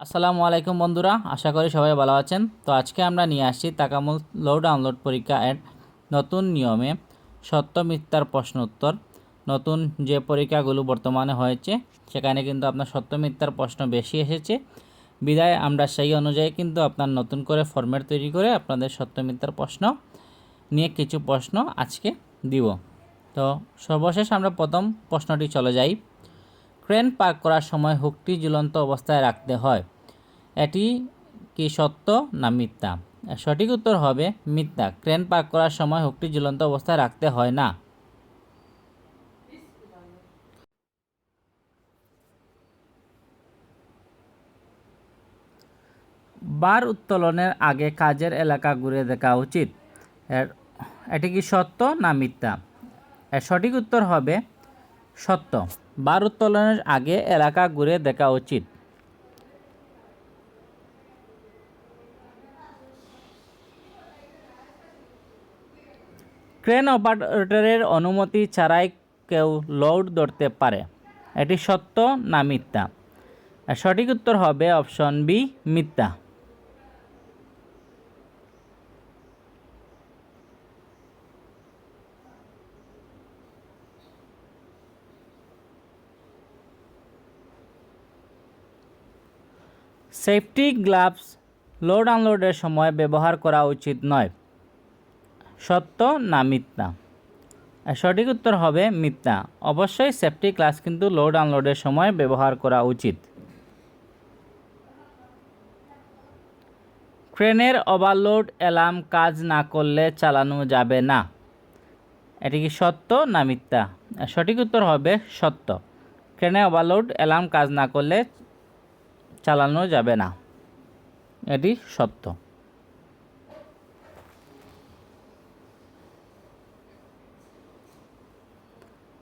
আসসালামু আলাইকুম বন্ধুরা, আশা করি সবাই ভালো আছেন। তো আজকে আমরা নিয়ে আসছি তাকামুল লো ডাউনলোড পরীক্ষা এর নতুন নিয়মে সত্য মিথ্যার প্রশ্ন উত্তর। নতুন যে পরীক্ষাগুলো বর্তমানে হয়েছে, সেখানে কিন্তু আপনার সত্য মিথ্যার প্রশ্ন বেশি এসেছে। বিদায়, আমরা সেই অনুযায়ী কিন্তু আপনার নতুন করে ফরম্যাট তৈরি করে আপনাদের সত্য মিথ্যার প্রশ্ন নিয়ে কিছু প্রশ্ন আজকে দিব। তো সর্বশেষ আমরা প্রথম প্রশ্নটি চলে যাই। ক্রেন পার্ক করার সময় হুকটি ঝুলন্ত অবস্থায় রাখতে হয়। এটি কি সত্য না মিথ্যা? সঠিক উত্তর হবে মিথ্যা। ক্রেন পার্ক করার সময় হুকটি ঝুলন্ত অবস্থায় রাখতে হয় না। বার উত্তোলনের আগে কাজের এলাকা ঘুরে দেখা উচিত। এর, এটি কি সত্য না মিথ্যা? সঠিক উত্তর হবে সত্য। বার উত্তোলনের আগে এলাকা ঘুরে দেখা উচিত। ক্রেন অপারেটরের অনুমতি ছাড়াই কেউ লোড ধরতে পারে। এটি সত্য না মিথ্যা? সঠিক উত্তর হবে অপশন বি, মিথ্যা। সেফটি গ্লাভস লোড আনলোডের সময় ব্যবহার করা উচিত নয়। সত্য না মিথ্যা? সঠিক উত্তর হবে মিথ্যা। অবশ্যই সেফটি গ্লাস কিন্তু লোড আনলোডের সময় ব্যবহার করা উচিত। ক্রেনের ওভারলোড অ্যালার্ম কাজ না করলে চালানো যাবে না। এটি কি সত্য না মিথ্যা? সঠিক উত্তর হবে সত্য। ক্রেনে ওভারলোড অ্যালার্ম কাজ না করলে চালানো যাবে না। এটি সত্য।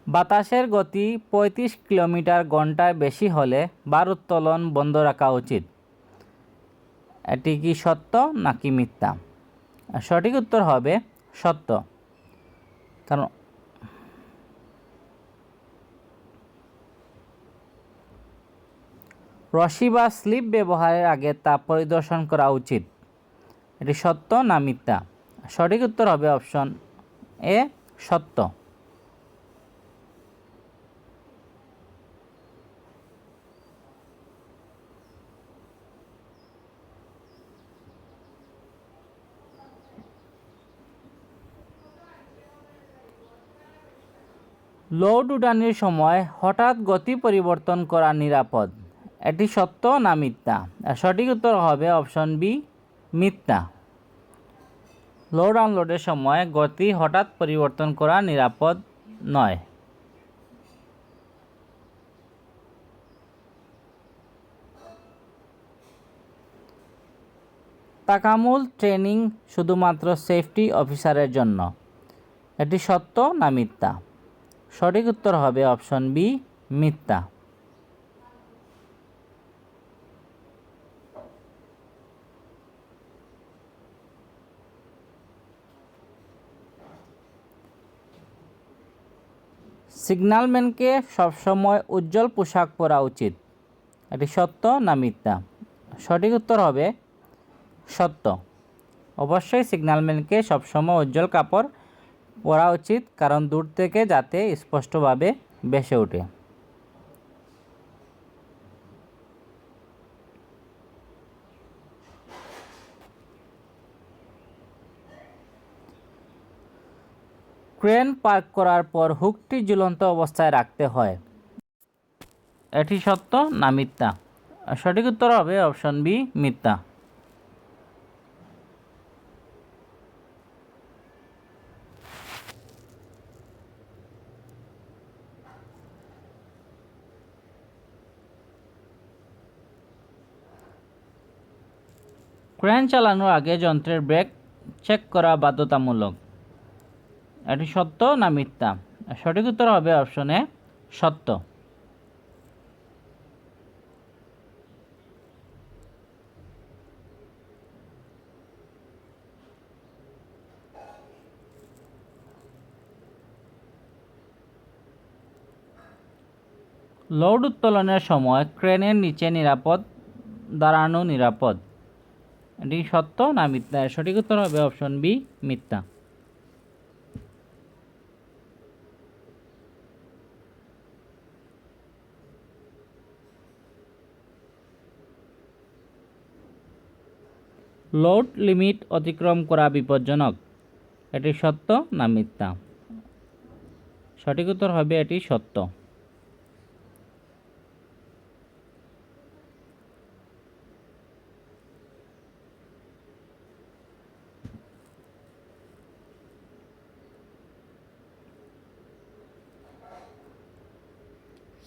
বাতাসের গতি পঁয়ত্রিশ কিলোমিটার ঘণ্টার বেশি হলে ভারোত্তোলন বন্ধ রাখা উচিত। এটি কি সত্য নাকি মিথ্যা? সঠিক উত্তর হবে সত্য। কারণ রশি বা স্লিপ ব্যবহারের আগে তা পরিদর্শন করা উচিত। এটি সত্য না মিথ্যা? সঠিক উত্তর হবে অপশন এ, সত্য। লোড উডানের সময় হঠাৎ গতি পরিবর্তন করা নিরাপদ। এটি সত্য না মিথ্যা? সঠিক উত্তর হবে অপশন বি, মিথ্যা। লোড আনলোডের সময় গতি হঠাৎ পরিবর্তন করা নিরাপদ নয়। তাকামুল ট্রেনিং শুধুমাত্র সেফটি অফিসারের জন্য। এটি সত্য না মিথ্যা? সঠিক উত্তর হবে অপশন বি, মিথ্যা। সিগন্যালম্যানকে সবসময় উজ্জ্বল পোশাক পরা উচিত। এটি সত্য না মিথ্যা? সঠিক উত্তর হবে সত্য। অবশ্যই সিগন্যালম্যানকে সবসময় উজ্জ্বল কাপড় পরা উচিত, কারণ দূর থেকে যাতে স্পষ্টভাবে বেসে ওঠে। ক্রেন পার্ক করার পর হুকটি ঝুলন্ত অবস্থায় রাখতে হয়। এটি সত্য না মিথ্যা? সঠিক উত্তর হবে অপশন বি, মিথ্যা। ক্রেন চালানোর আগে যন্ত্রের ব্রেক চেক করা বাধ্যতামূলক। এটি সত্য না মিথ্যা? সঠিক উত্তর হবে অপশনে সত্য। লোড উত্তোলনের সময় ক্রেনের নিচে নিরাপদ, দাঁড়ানো নিরাপদ। এটি সত্য না মিথ্যা? সঠিক উত্তর হবে অপশন বি, মিথ্যা। লোড লিমিট অতিক্রম করা বিপজ্জনক। এটি সত্য না মিথ্যা? সঠিক উত্তর হবে এটি সত্য।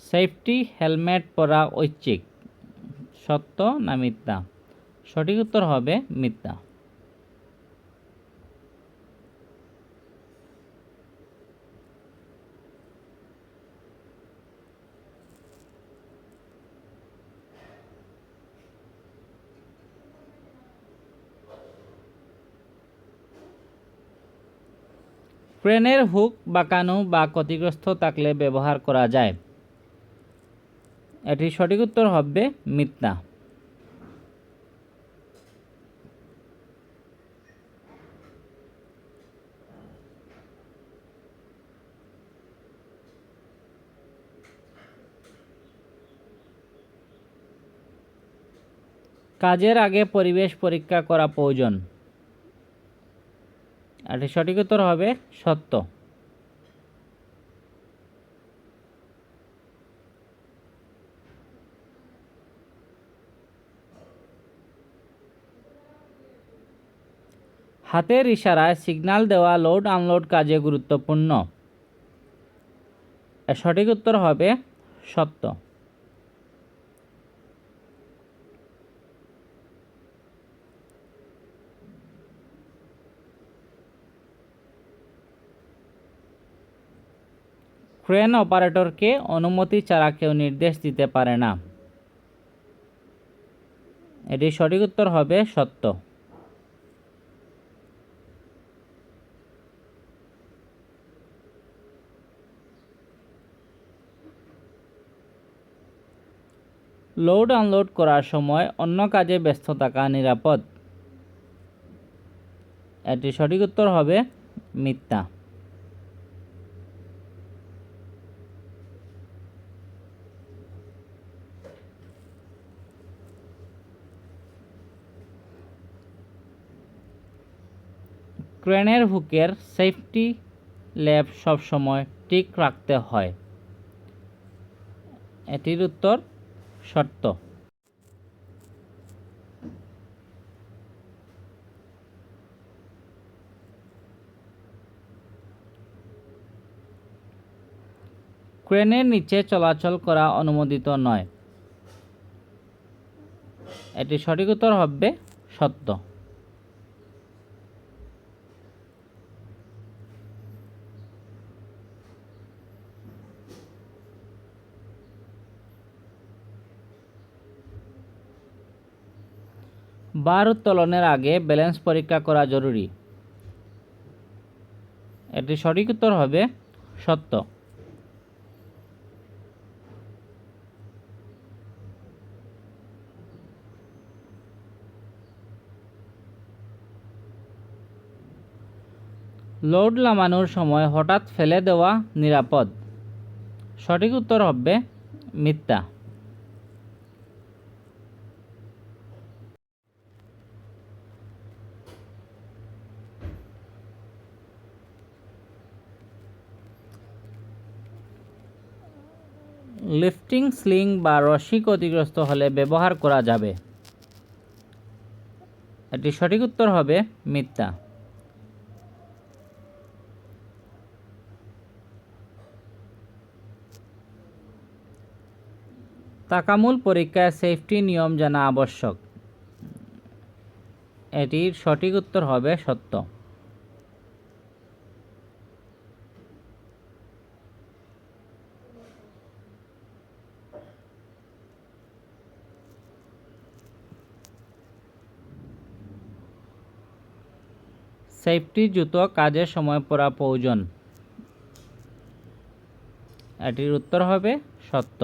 সেফটি হেলমেট পরা ঐচ্ছিক। সত্য না মিথ্যা? সঠিক উত্তর হবে মিথ্যা। ক্রেনের হুক বাঁকানো বা ক্ষতিগ্রস্ত থাকলে ব্যবহার করা যায়। এটি সঠিক উত্তর হবে মিথ্যা। কাজের আগে পরিবেশ পরীক্ষা করা প্রয়োজন। এটি সঠিক উত্তর হবে সত্য। হাতের ইশারায় সিগন্যাল দেওয়া লোড আনলোড কাজে গুরুত্বপূর্ণ। সঠিক উত্তর হবে সত্য। ক্রেন অপারেটরকে অনুমতি ছাড়া কেউ নির্দেশ দিতে পারে না। এটি সঠিক উত্তর হবে সত্য। লোড আনলোড করার সময় অন্য কাজে ব্যস্ত থাকা নিরাপদ। এটি সঠিক উত্তর হবে মিথ্যা। ক্রেনের হুকের সেফটি ল্যাব সবসময় ঠিক রাখতে হয়। এটির উত্তর সত্য ক্রেনের নিচে চলাচল করা অনুমোদিত নয়। এটি সঠিক উত্তর হবে সত্য। বার উত্তোলনের আগে ব্যালেন্স পরীক্ষা করা জরুরি। এটি সঠিক উত্তর হবে সত্য। লোড নামানোর সময় হঠাৎ ফেলে দেওয়া নিরাপদ। সঠিক উত্তর হবে মিথ্যা। লিফটিং স্লিং বা রশি ক্ষতিগ্রস্ত হলে ব্যবহার করা যাবে। এটি সঠিক উত্তর হবে মিথ্যা। তাকামূল পরীক্ষায় সেফটি নিয়ম জানা আবশ্যক। এটির সঠিক উত্তর হবে সত্য। সেফটি জুতো কাজের সময় পড়া প্রয়োজন। এটির উত্তর হবে সত্য।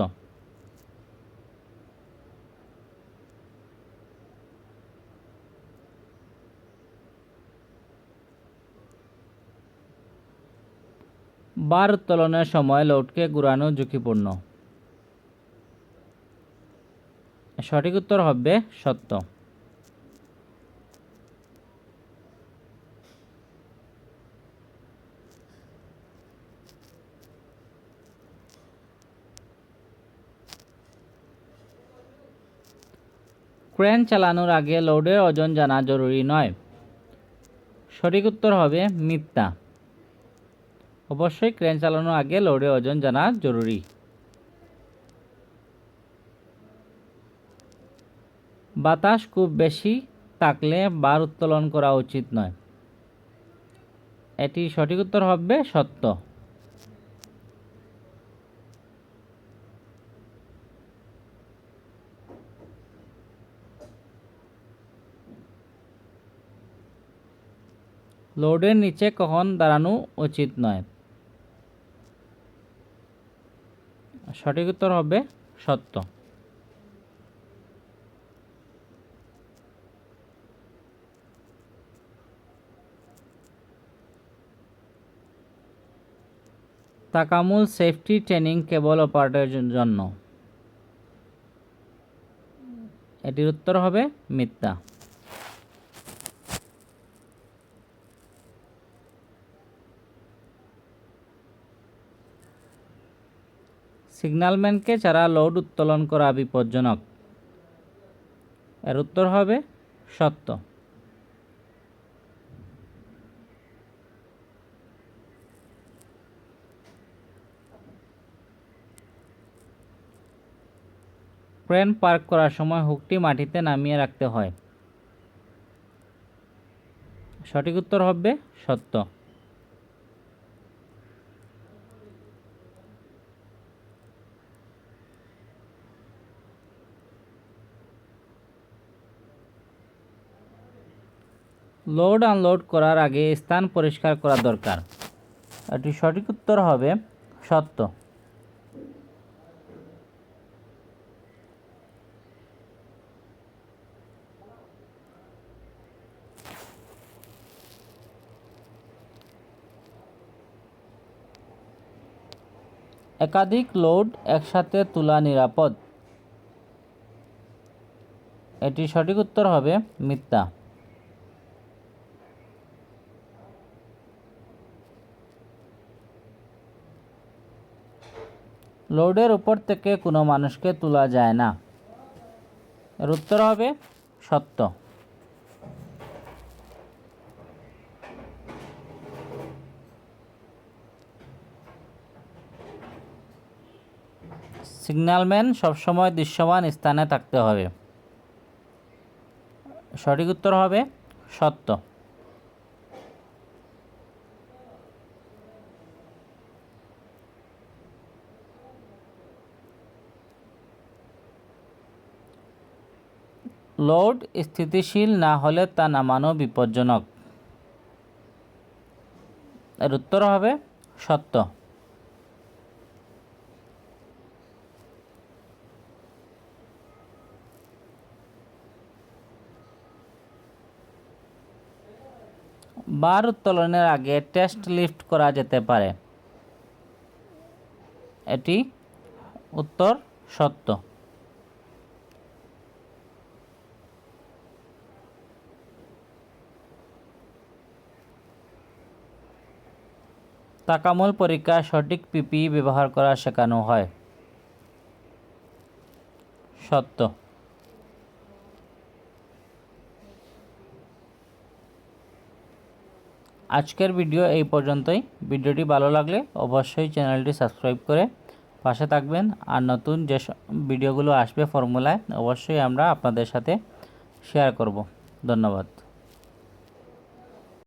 বার উত্তোলনের সময় লোডকে ঘুরানো ঝুঁকিপূর্ণ। সঠিক উত্তর হবে সত্য। ক্রেন চালানোর আগে লোডের ওজন জানা জরুরি নয়। সঠিক উত্তর হবে মিথ্যা। অবশ্যই ক্রেন চালানোর আগে লোডের ওজন জানা জরুরি। বাতাস খুব বেশি থাকলে বার উত্তোলন করা উচিত নয়। এটি সঠিক উত্তর হবে সত্য। লোডের নিচে কখন দাঁড়ানো উচিত নয়? সঠিক উত্তর হবে সত্য। তাকামুল সেফটি ট্রেনিং কেবল অপারেটরের জন্য। এটির উত্তর হবে মিথ্যা। সিগন্যালম্যানকে ছাড়া লোড উত্তোলন করা বিপজ্জনক। এর উত্তর হবে সত্য। ক্রেন পার্ক করার সময় হুকটি মাটিতে নামিয়ে রাখতে হয়। সঠিক উত্তর হবে সত্য। লোড আনলোড করার আগে স্থান পরিষ্কার করা দরকার। এটি সঠিক উত্তর হবে সত্য। একাধিক লোড একসাথে তোলা নিরাপদ। এটি সঠিক উত্তর হবে মিথ্যা। লোডের উপর থেকে কোনো মানুষকে তোলা যায় না। এর উত্তর হবে সত্য। সিগন্যালম্যান সবসময় দৃশ্যমান স্থানে থাকতে হবে। সঠিক উত্তর হবে সত্য। লোড স্থিতিশীল না হলে তা নামানো বিপজ্জনক। এর উত্তর হবে সত্য। বার উত্তোলনের আগে টেস্ট লিফট করা যেতে পারে। এটি উত্তর সত্য। তাকামূল পরীক্ষায় সঠিক পিপি ব্যবহার করা শেখানো হয়। সত্য। আজকের ভিডিও এই পর্যন্তই। ভিডিওটি ভালো লাগলে অবশ্যই চ্যানেলটি সাবস্ক্রাইব করে পাশে থাকবেন। আর নতুন যে ভিডিওগুলো আসবে ফর্মুলায়, অবশ্যই আমরা আপনাদের সাথে শেয়ার করব। ধন্যবাদ।